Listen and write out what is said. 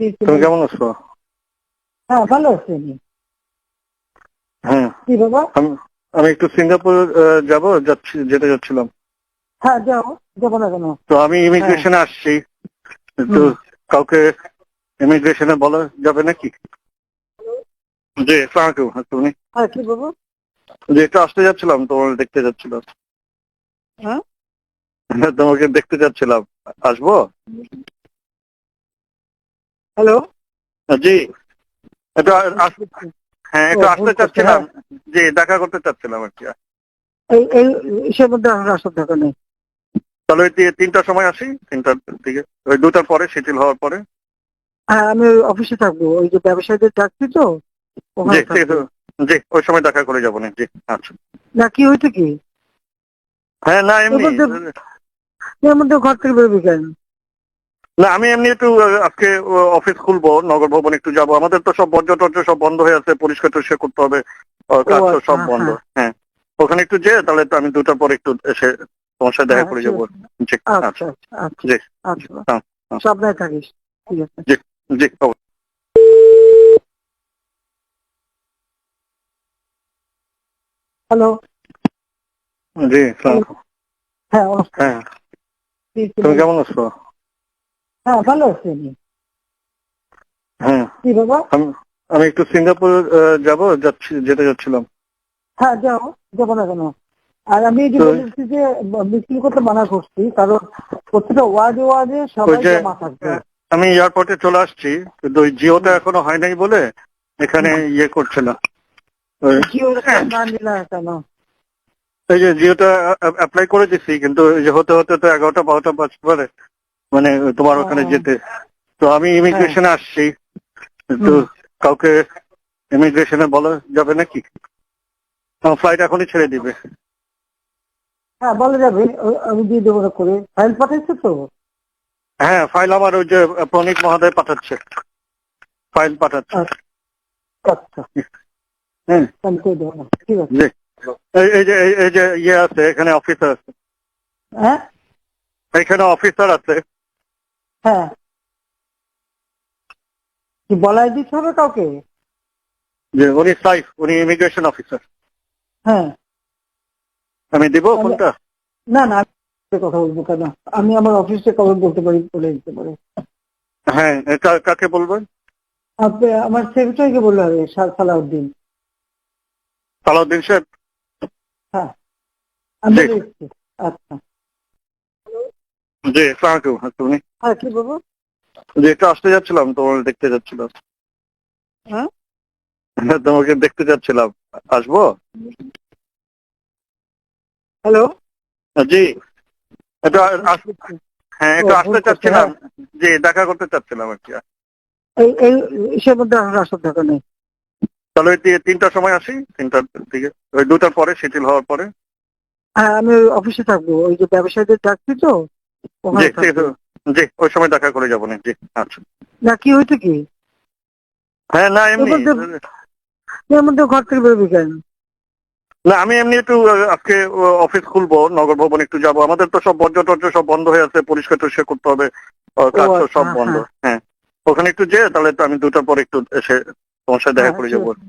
তুমি কেমন আছো? হ্যাঁ ভালো আছি হ্যাঁ। কি বাবা? আমি একটু সিঙ্গাপুর যাব যাচ্ছি যেতে যাচ্ছিলাম। হ্যাঁ যাও যাব না কেন? তো আমি ইমিগ্রেশনে আসছি। একটু হুম। কাউকে ইমিগ্রেশনে বলা যাবে নাকি? জি সালামালাইকুম তুমি হ্যাঁ কি বাবা যে একটু আসতে যাচ্ছিলাম তোমার দেখতে যাচ্ছিলাম। হ্যাঁ? তোমাকে দেখতে যাচ্ছিলাম। আসব? হ্যালো? জি। আস- হ্যাঁ একটু আসতে চাচ্ছিলাম। জি দেখা করতে চাচ্ছিলাম আর কি। এই এই ইসের মধ্যে আসার দরকার নেই তাহলে ওই তিনটার সময় আসি তিনটার দিকে। ওই দুটার পরে শিথিল হওয়ার পরে। হ্যাঁ আমি অফিসে থাকব। ওই যে ব্যবসায়ীদের ডাকছি তো জি। জি ওই সময় দেখা করে যাব না। জি আচ্ছা। না কি হয়েছে কি? হ্যাঁ না এমনি। এর মধ্যে ঘর থেকে বেরোবি কেন? না আমি এমনি একটু আজকে অফিস খুলবো নগর ভবন একটু যাব। আমাদের তো সব বর্জ্য টর্জ্য সব বন্ধ হয়ে আছে পরিষ্কার টরিষ্কার করতে হবে কাজ তো আচ্ছা, সব হ্যাঁ, বন্ধ। হ্যাঁ। ওখানে একটু যে তাহলে তো আমি দুটার পর একটু এসে তোমার সাথে দেখা হ্যাঁ, করে যাব। জি আচ্ছা আচ্ছা। আচ্ছা আচ্ছা। জি আচ্ছা। হ্যাঁ, হ্যাঁ। সাবধানে থাকিস ঠিক জি হ্যালো। জি হ্যাঁ হ্যাঁ। তুমি কেমন আছো? হ্যাঁ ভালো আছি আমি। হ্যাঁ। কি বাবা? আমি একটু সিঙ্গাপুর যাব যাচ্ছি যেতে যাচ্ছিলাম। হ্যাঁ যাও যাব না কেন? আর আমি যে বলেছি যে মিছিল করতে মানা করছি কারণ প্রত্যেকটা ওয়ার্ডে ওয়ার্ডে সবাই জমা থাকবে। আমি এয়ারপোর্টে চলে আসছি কিন্তু ওই জিওটা এখনও হয় নাই বলে এখানে ইয়ে করছে না। এই যে জিওটা অ্যাপ্লাই করে দিচ্ছি কিন্তু হতে হতে তো এগারোটা বারোটা বাজতে পারে। মানে তোমার ওখানে যেতে। তো আমি ইমিগ্রেশনে আসছি। একটু হুম। কাউকে ইমিগ্রেশনে বলা যাবে নাকি? ফ্লাইট এখনই ছেড়ে দিবে। হ্যাঁ বলা যাবে। আমি দিয়ে দেবো করে। ফাইল পাঠাইছো তো? হ্যাঁ ফাইল আমার ওই যে প্রণীত মহোদয় পাঠাচ্ছে। ফাইল পাঠাচ্ছে। আচ্ছা। হ্যাঁ ঠিক আছে। এই এই যে এই- এই যে ইয়ে আছে এখানে অফিসার আছে। হ্যাঁ? এখানে অফিসার আছে। হ্যাঁ। কি বলাই দিতে হবে কাউকে? যে উনি সাইফ উনি ইমিগ্রেশন অফিসার হ্যাঁ। আমি দিব ফোনটা? না না কথা বলব কেন? আমি আমার অফিসে কাউকে বলতে পারি বলে দিতে পারি। হ্যাঁ কাকে বলবেন? আপনি আমার সেক্রেটারিকে বললে হবে সালাউদ্দিন। সালাউদ্দিন সাহেব? হ্যাঁ। আমি। আচ্ছা। জি সালামালাইকুম তুমি? হ্যাঁ কি বলব? যে একটু আসতে যাচ্ছিলাম তোমার দেখতে যাচ্ছিলাম। হ্যাঁ? তোমাকে দেখতে যাচ্ছিলাম। আসব? হ্যালো? জি। একটু হ্যাঁ একটু আসতে চাচ্ছিলাম। জি দেখা করতে চাচ্ছিলাম আর কি। এই এই ইসের মধ্যে আসার দরকার নেই। তাহলে ওই তিনটার সময় আসি তিনটার দিকে ওই দুটার পরে শিথিল হওয়ার পরে। হ্যাঁ আমি অফিসে থাকব ওই যে ব্যবসায়ীদের ডাকছি তো। জি ঠিক আছে। জি ওই সময় দেখা করে যাব না। জি আচ্ছা। না কি কি? হ্যাঁ না এমনি। এবার এর মধ্যে ঘর থেকে বেরোবি কেন? না আমি এমনি একটু আজকে অফিস খুলবো নগর ভবন একটু যাব। আমাদের তো সব বর্জ্য টর্জ্য সব বন্ধ হয়ে আছে পরিষ্কার টরিষ্কার করতে হবে কাজ তো আচ্ছা, সব বন্ধ। হ্যাঁ। ওখানে একটু যে তাহলে তো আমি দুটার পর একটু এসে তোমার সাথে দেখা হ্যাঁ, করে যাব। আছে।